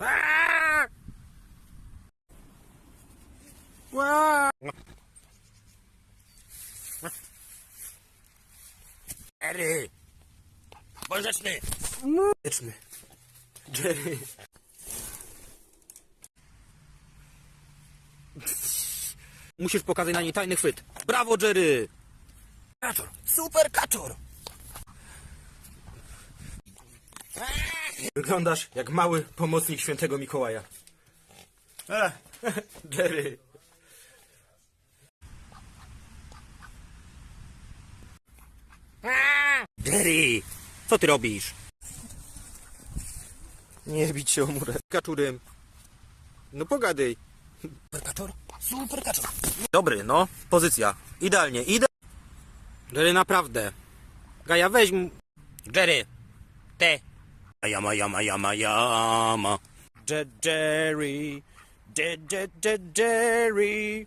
Aaa! Ła! Jerry! Bądź grzeczny! Grzeczny. Jerry. Musisz pokazać na niej tajny chwyt. Brawo, Jerry! Kaczor! Super kaczor! Wyglądasz jak mały pomocnik świętego Mikołaja. E, Jerry. Jerry, co ty robisz? Nie bić się o murę. Kaczurem. No pogadaj. Super kaczor? Super kaczor. Dobry, no. Pozycja. Idealnie. Ide... Jerry, naprawdę. Gaja, weź mu... Jerry. Te. Yama yama yama yama. Da dairy, da da da dairy.